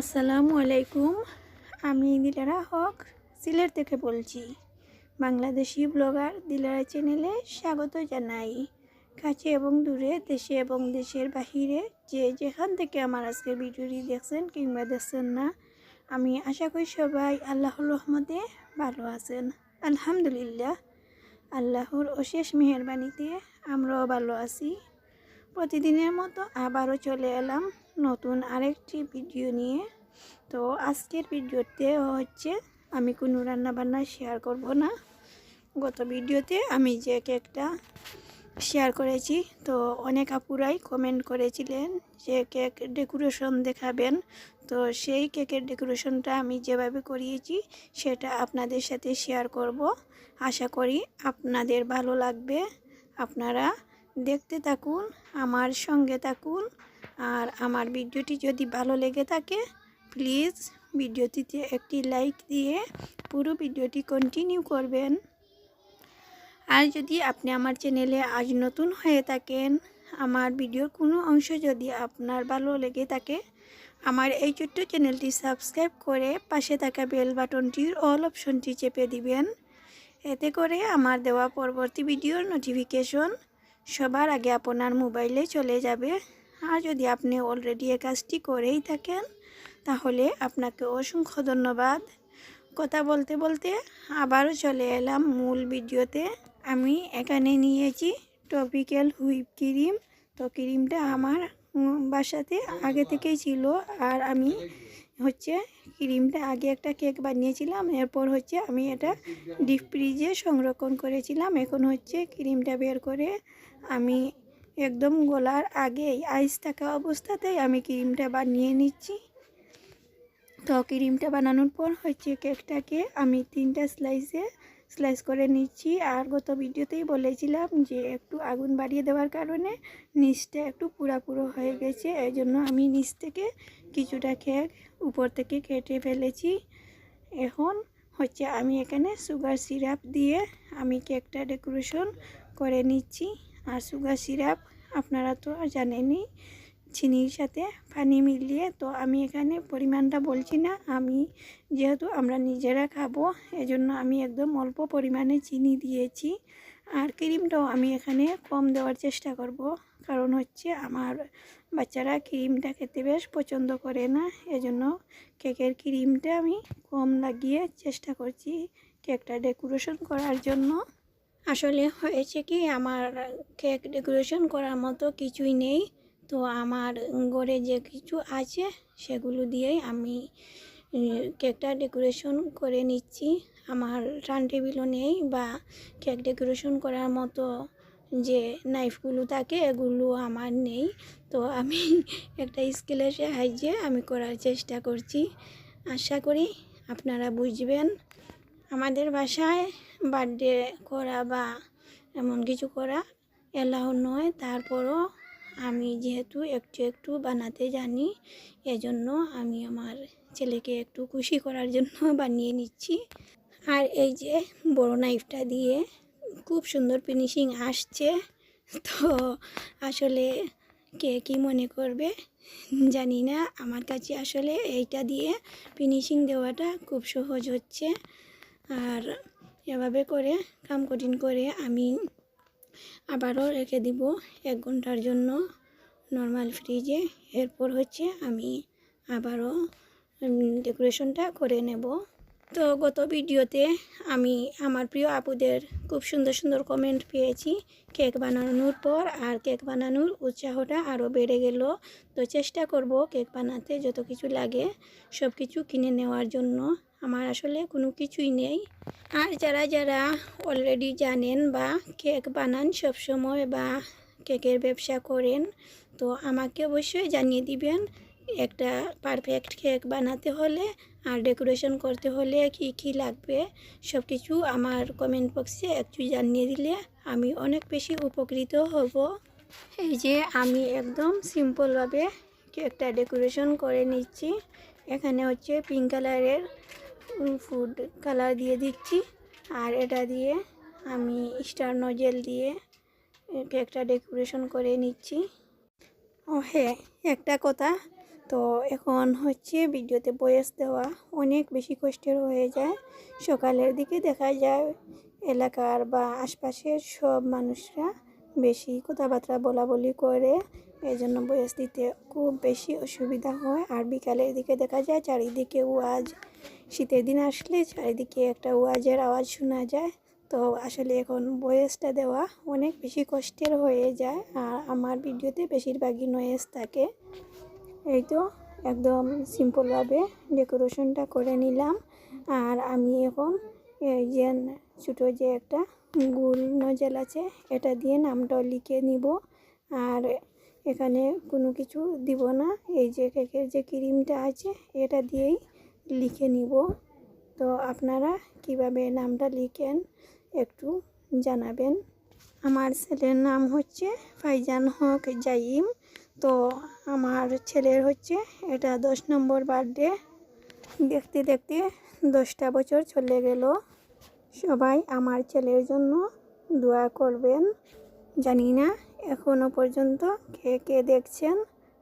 আসসালামু আলাইকুম। আমি দিলারা হক, সিলেট থেকে বলছি। বাংলাদেশি ব্লগার দিলারা চ্যানেলে স্বাগত জানাই। কাছে এবং দূরে, দেশে এবং দেশের বাহিরে যে যেখান থেকে আমার আজকে ভিডিওটি দেখছেন কিংবা দেখছেন না, আমি আশা করি সবাই আল্লাহর রহমতে ভালো আছেন। আলহামদুলিল্লাহ। আল্লাহর অশেষ মেহরবানিতে আমরাও ভালো আছি। প্রতিদিনের মতো আবারও চলে এলাম নতুন আরেকটি ভিডিও নিয়ে। তো আজকের ভিডিওতে হচ্ছে আমি কোনো রান্নাবান্না শেয়ার করব না। গত ভিডিওতে আমি যে কেকটা শেয়ার করেছি, তো অনেক আপুরাই কমেন্ট করেছিলেন যে কেক ডেকোরেশন দেখাবেন। তো সেই কেকের ডেকোরেশনটা আমি যেভাবে করিয়েছি, সেটা আপনাদের সাথে শেয়ার করব। আশা করি আপনাদের ভালো লাগবে। আপনারা দেখতে থাকুন, আমার সঙ্গে থাকুন। আর আমার ভিডিওটি যদি ভালো লেগে থাকে, প্লিজ ভিডিওটিতে একটি লাইক দিয়ে পুরো ভিডিওটি কন্টিনিউ করবেন। আর যদি আপনি আমার চ্যানেলে আজ নতুন হয়ে থাকেন, আমার ভিডিওর কোনো অংশ যদি আপনার ভালো লেগে থাকে, আমার এই ছোট্ট চ্যানেলটি সাবস্ক্রাইব করে পাশে থাকা বেল বাটনটির অল অপশনটি চেপে দিবেন। এতে করে আমার দেওয়া পরবর্তী ভিডিওর নোটিফিকেশন সবার আগে আপনার মোবাইলে চলে যাবে। আর যদি আপনি অলরেডি এ কাজটি করেই থাকেন, তাহলে আপনাকে অসংখ্য ধন্যবাদ। কথা বলতে বলতে আবারও চলে এলাম মূল ভিডিওতে। আমি এখানে নিয়েছি টপিক্যাল হুইপ ক্রিম তো ক্রিমটা আমার বাসাতে আগে থেকেই ছিল আর আমি হচ্ছে ক্রিমটা আগে একটা কেক বানিয়েছিলাম, এরপর হচ্ছে আমি এটা ডিপ ফ্রিজে সংরক্ষণ করেছিলাম। এখন হচ্ছে ক্রিমটা বের করে আমি একদম গলার আগেই আইস থাকা অবস্থাতেই আমি ক্রিমটা বানিয়ে নিচ্ছি। তো ক্রিমটা বানানোর পর হচ্ছে কেকটাকে আমি তিনটা স্লাইসে স্লাইস করে নিচ্ছি। আর গত ভিডিওতেই বলেছিলাম যে একটু আগুন বাড়িয়ে দেওয়ার কারণে নিচটা একটু পুরাপুরো হয়ে গেছে। এই জন্য আমি নিচ থেকে কিছুটা কেক উপর থেকে কেটে ফেলেছি। এখন হচ্ছে আমি এখানে সুগার সিরাপ দিয়ে আমি কেকটা ডেকোরেশন করে নিচ্ছি। আর সুগার সিরাপ আপনারা তো জানেনই, চিনির সাথে পানি মিলিয়ে তো আমি এখানে পরিমাণটা বলছি না। আমি যেহেতু আমরা নিজেরা খাব, এজন্য আমি একদম অল্প পরিমাণে চিনি দিয়েছি। আর ক্রিমটাও আমি এখানে কম দেওয়ার চেষ্টা করব, কারণ হচ্ছে আমার বাচ্চারা ক্রিমটা খেতে বেশ পছন্দ করে না, এজন্য কেকের ক্রিমটা আমি কম লাগিয়ে চেষ্টা করছি, কেকটা ডেকোরেশন করার জন্য। আসলে হয়েছে কি, আমার কেক ডেকোরেশন করার মতো কিছুই নেই। তো আমার ঘরে যে কিছু আছে, সেগুলো দিয়েই আমি কেকটা ডেকোরেশন করে নিচ্ছি। আমার রান টেবিলও নেই বা কেক ডেকোরেশন করার মতো যে নাইফগুলো থাকে, এগুলো আমার নেই। তো আমি একটা স্কেলের সাহায্যে আমি করার চেষ্টা করছি। আশা করি আপনারা বুঝবেন। আমাদের বাসায় বার্থডে করা বা এমন কিছু করা এলাও নয়। তারপরও আমি যেহেতু একটু একটু বানাতে জানি, এজন্য আমি আমার ছেলেকে একটু খুশি করার জন্য বানিয়ে নিচ্ছি। আর এই যে বড় নাইফটা দিয়ে খুব সুন্দর ফিনিশিং আসছে। তো আসলে কে কী মনে করবে জানি না। আমার কাছে আসলে এইটা দিয়ে ফিনিশিং দেওয়াটা খুব সহজ হচ্ছে। আর এভাবে করে কাম কঠিন করে আমি আবারও রেখে দিব এক ঘণ্টার জন্য নর্মাল ফ্রিজে এরপর হচ্ছে আমি আবারও ডেকোরেশনটা করে নেব। তো গত ভিডিওতে আমি আমার প্রিয় আপুদের খুব সুন্দর সুন্দর কমেন্ট পেয়েছি। কেক বানানোর পর আর কেক বানানোর উৎসাহটা আরও বেড়ে গেল। তো চেষ্টা করব কেক বানাতে যত কিছু লাগে সব কিছু কিনে নেওয়ার জন্য। আমার আসলে কোনো কিছুই নেই। আর যারা যারা অলরেডি জানেন বা কেক বানান সব সময় বা কেকের ব্যবসা করেন, তো আমাকে অবশ্যই জানিয়ে দিবেন। একটা পারফেক্ট কেক বানাতে হলে আর ডেকোরেশন করতে হলে কি কি লাগবে? সব কিছু আমার কমেন্ট বক্সে একটু জানিয়ে দিলে আমি অনেক বেশি উপকৃত হব। এই যে আমি একদম সিম্পলভাবে কেকটা ডেকোরেশন করে নিচ্ছি। এখানে হচ্ছে পিঙ্ক কালারের ফুড কালার দিয়ে দিচ্ছি। আর এটা দিয়ে আমি স্টার নজেল দিয়ে কেকটা ডেকোরেশন করে নিচ্ছি। ও হ্যাঁ একটা কথা তো এখন হচ্ছে ভিডিওতে বয়স দেওয়া অনেক বেশি কষ্টের হয়ে যায়। সকালের দিকে দেখা যায় এলাকার বা আশপাশের সব মানুষরা বেশি কথাবার্তা বলা বলি করে এই জন্য বয়স দিতে খুব বেশি অসুবিধা হয়। আর বিকালের দিকে দেখা যায় চারিদিকে ওয়াজ, শীতের দিন আসলে চারিদিকে একটা ওয়াজের আওয়াজ শোনা যায়। তো আসলে এখন বয়েসটা দেওয়া অনেক বেশি কষ্টের হয়ে যায়। আর আমার ভিডিওতে বেশিরভাগই নয়েজ থাকে। এই তো একদম সিম্পলভাবে ডেকোরেশনটা করে নিলাম। আর আমি এখন এই যে ছোটো যে একটা গুল নজেল আছে, এটা দিয়ে নামটাও লিখে নিব। আর এখানে কোনো কিছু দিব না, এই যে কেকের যে ক্রিমটা আছে, এটা দিয়েই লিখে নিব। তো আপনারা কীভাবে নামটা লিখেন একটু জানাবেন। আমার ছেলের নাম হচ্ছে ফাইজান হক জাইম। তো আমার ছেলের হচ্ছে এটা দশ নম্বর বার্থডে দেখতে দেখতে দশটা বছর চলে গেল। সবাই আমার ছেলের জন্য দোয়া করবেন। জানি না এখনও পর্যন্ত কে কে দেখছেন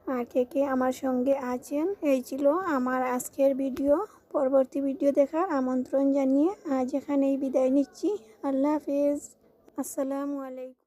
আর কে কে আমার সঙ্গে আছেন। এই ছিল আমার আজকের ভিডিও। পরবর্তী ভিডিও দেখার আমন্ত্রণ জানিয়ে আজ এখানেই বিদায় নিচ্ছি। আল্লাহ হাফিজ। আসসালামু আলাইকুম।